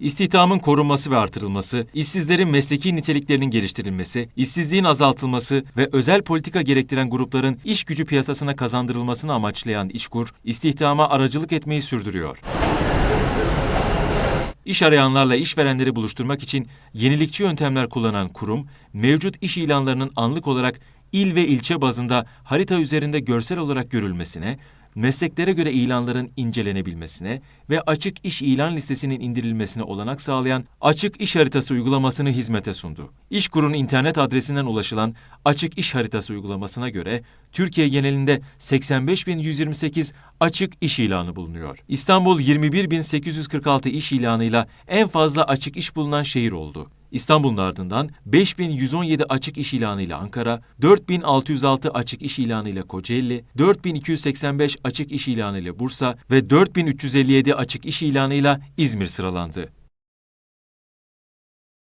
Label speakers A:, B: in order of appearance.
A: İstihdamın korunması ve artırılması, işsizlerin mesleki niteliklerinin geliştirilmesi, işsizliğin azaltılması ve özel politika gerektiren grupların iş gücü piyasasına kazandırılmasını amaçlayan İşkur, istihdama aracılık etmeyi sürdürüyor. İş arayanlarla işverenleri buluşturmak için yenilikçi yöntemler kullanan kurum, mevcut iş ilanlarının anlık olarak il ve ilçe bazında harita üzerinde görsel olarak görülmesine, mesleklere göre ilanların incelenebilmesine ve açık iş ilan listesinin indirilmesine olanak sağlayan Açık İş Haritası uygulamasını hizmete sundu. İşkur'un internet adresinden ulaşılan Açık İş Haritası uygulamasına göre Türkiye genelinde 85.128 açık iş ilanı bulunuyor. İstanbul 21.846 iş ilanıyla en fazla açık iş bulunan şehir oldu. İstanbul'un ardından 5117 açık iş ilanıyla Ankara, 4606 açık iş ilanıyla Kocaeli, 4285 açık iş ilanıyla Bursa ve 4357 açık iş ilanıyla İzmir sıralandı.